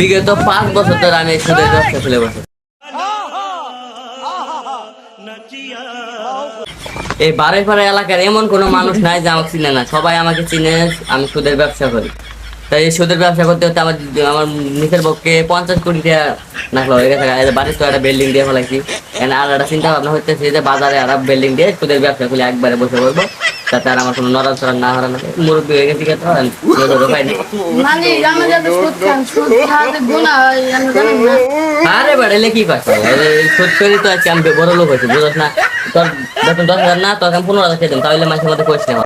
বিগত পাঁচ বছর ধরে আমি সুদের ব্যবসা খুলে বসে। এই বারে পাড়া এলাকার এমন কোনো মানুষ নাই যে আমাকে চিনে না। সবাই আমাকে চিনে আমি সুদের ব্যবসা করি। তাই এই সুদের ব্যবসা করতে করতে আমার আমার নিজের পক্ষে পঞ্চাশ কোটি টাকা নাকলো হয়ে গেছে বাড়ির তো একটা বিল্ডিং দিয়ে ফেলাইছি। এখানে আর একটা চিন্তা ভাবনা হচ্ছে যে বাজারে আর বিল্ডিং দিয়ে সুদের ব্যবসা খুলে একবারে বসে পড়ব। তাতে আর আমার কোনো না হারানো মুরব্বী হয়ে গেছি তো আমি পাইনি মানে যাতে আরে করছ সুদ করি তো আজকে আমি বড় লোক হয়েছি বুঝছ না। তোর বেতন দশ হাজার না তোকে আমি পনেরো হাজার খেয়ে তাহলে মাসের মধ্যে না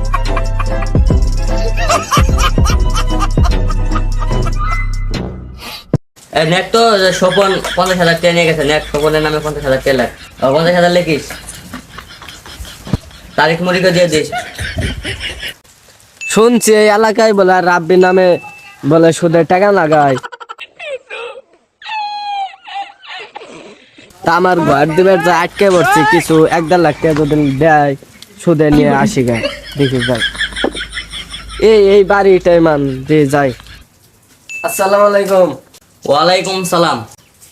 নেট তো স্বপন পঞ্চাশ হাজার টাকা নিয়ে গেছে নেট স্বপনের নামে পঞ্চাশ হাজার টাকা লাখ পঞ্চাশ হাজার লিখিস? তারিখ মরিকে দিয়ে দিস শুনছি এই এলাকায় বলে রাব্বি নামে বলে সুদের টাকা লাগায়। তা আমার ঘর দিবের যা আটকে পড়ছে কিছু এক দেড় লাখ টাকা যদি দেয় সুদে নিয়ে আসি গায় দেখি যাই এই এই বাড়িটাই মান দিয়ে যাই। আসসালামু আলাইকুম। ওয়ালাইকুম সালাম।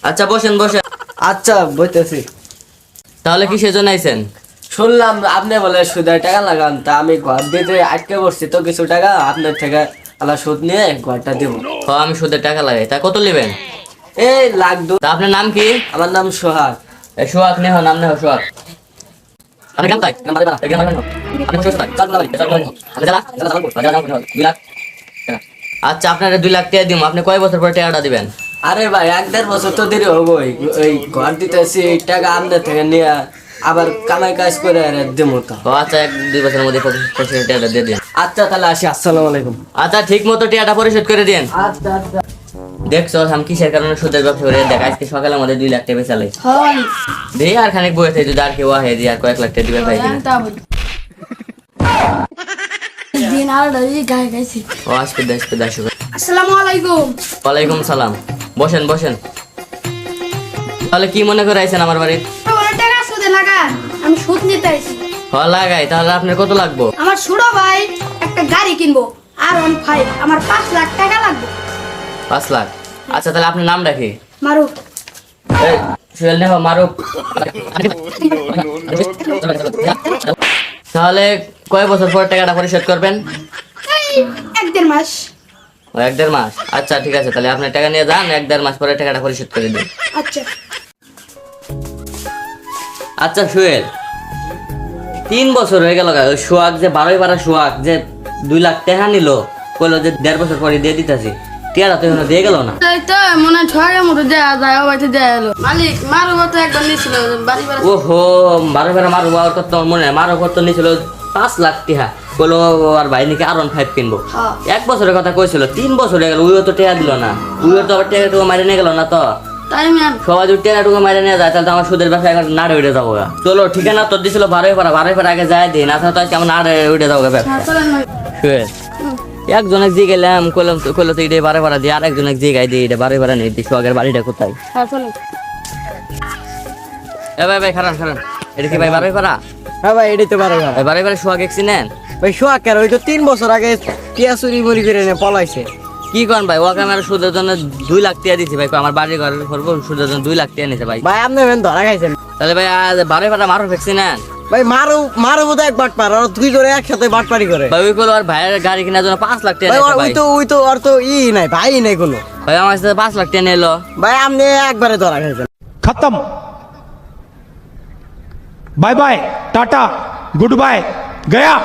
আচ্ছা বসেন বসেন। আচ্ছা বইতেছি। তাহলে কি সেজন্য আইছেন? শুনলাম আপনি বলে সুদের টাকা লাগান তা আমি ঘর দিতে আটকে পড়ছি তো কিছু টাকা আপনার থেকে আলা সুদ নিয়ে ঘরটা দিব। ও আমি সুদের টাকা লাগাই তা কত নেবেন? এই লাখ দু তা আপনার নাম কি? আমার নাম সোহাগ। এ, সোহাগ নেহ নাম নেহ সোহাগ। তাই? বাড়ি বাড়া তাই? চাল বাড়ি চাল বাড়ি দুই লাখ। আচ্ছা আপনার দুই লাখ টাকা দিব আপনি কয় বছর পরে টাকাটা দিবেন? আরে ভাই এক দেড় বছর তো দেরি হব ওই ঘর দিতেছি এই টাকা আপনার থেকে নিয়ে আবার কামাই কাজ করে আর দেবো তো ও আচ্ছা এক দুই বছরের মধ্যে টাকাটা দিয়ে দিন। আচ্ছা তাহলে আসি আসসালামু আলাইকুম। আচ্ছা ঠিক মতো টাকাটা পরিশোধ করে দিন। আচ্ছা আচ্ছা। দেখছ আমি কিসের কারণে সুদের ব্যবসা করে দেখ আজকে সকালে আমাদের দুই লাখ টাকা হয়। দিয়ে আর খানিক যদি আর কেউ আহে দিয়ে আর কয়েক লাখ টাকা দিবেন ভাই দিন আর গায়ে ও আসসালামু আলাইকুম। ওয়ালাইকুম সালাম। বসেন বসেন। তাহলে কি মনে করে আইছেন আমার বাড়ি লাগান আমি সুদ নিতে আইছি। হ লাগাই তাহলে আপনার কত লাগবো? আমার ছোট ভাই একটা গাড়ি কিনবো আর ওয়ান ফাইভ আমার পাঁচ লাখ টাকা লাগবে। পাঁচ লাখ? আচ্ছা তাহলে আপনার নাম রাখি মারু এই, সুহেল নেহ মারুফ। তাহলে কয় বছর পর টাকাটা পরিশোধ করবেন? এক দেড় মাস। ও, এক দেড় মাস? আচ্ছা ঠিক আছে তাহলে আপনার টাকা নিয়ে যান এক দেড় মাস পরে টাকাটা পরিশোধ করে দিন। আচ্ছা। আচ্ছা সুহেল তিন বছর হয়ে গেল ওই যে বারোই বারো সোহাগ যে দুই লাখ টাকা নিল কইলো যে দেড় বছর পরে দিয়ে দিতেছি। টিয়াটা তো এখনও দিয়ে গেল না। তাই তো মনে ছয়ের মতো দেয়া যায় ও দেয়া এলো মালিক মারু তো একবার বাড়ি বাড়ি। হো বারো বারো মারো আর কত মনে হয় মারো কত পাঁচ লাখ টিহা। কইলো আর ভাই নাকি আর ফাইভ কিনবো। হ্যাঁ। এক বছরের কথা কইছিল তিন বছর হয়ে গেল উইও তো টেয়া দিল না। উইও তো আবার টেয়া টুকু মারি নিয়ে গেল না তো। তাই ম্যাম। সবাই যদি মারি নিয়ে যায় তাহলে তো আমার সুদের ব্যবসা এখন নাড়ে উঠে যাব। চলো ঠিকানা তোর দিছিল বারোই পারা বারোই পারা আগে যায় দিই না তাহলে তো আজকে আমার নাড়ে উঠে যাব গা ব্যবসা হ্যাঁ শুয়ে। একজনে যে গেলাম কইলাম তো কইলো তো এটা বারে বারা দিয়ে আর একজনে যে গাই দিয়ে এটা বারে বারা নেই দিছো আগের বাড়িটা কোথায়? হ্যাঁ এ ভাই ভাই খারান খারান। এটা কি ভাই বারে পারা হ্যাঁ ভাই এটাই তো বারে বারে সোহাগ এক্সি নেন। ভাই সোয়াকের ওই তো তিন বছর আগে টিয়া চুরি মুড়ি করে নিয়ে পলাইছে। কি করেন ভাই? ওকে আমার সুদের জন্য দুই লাখ টিয়া দিছি ভাই। আমার বাড়ি ঘরে করব সুদের জন্য দুই লাখ টিয়া নিছে ভাই। ভাই আপনি ধরা খাইছেন। তাহলে ভাই আজ বারোই পাটা মারো ফেকছি না ভাই মারো মারো বোধ এক বাট পার দুই জোরে বাট পারি করে। ভাই ওই আর ভাইয়ের গাড়ি কেনার জন্য পাঁচ লাখ টাকা ওই তো ওই তো আর তো ই নাই ভাই নাই কোনো। ভাই আমার সাথে পাঁচ লাখ টাকা নিলো। ভাই আপনি একবারে ধরা খাইছেন। খতম। Bye bye tata good bye Gaya.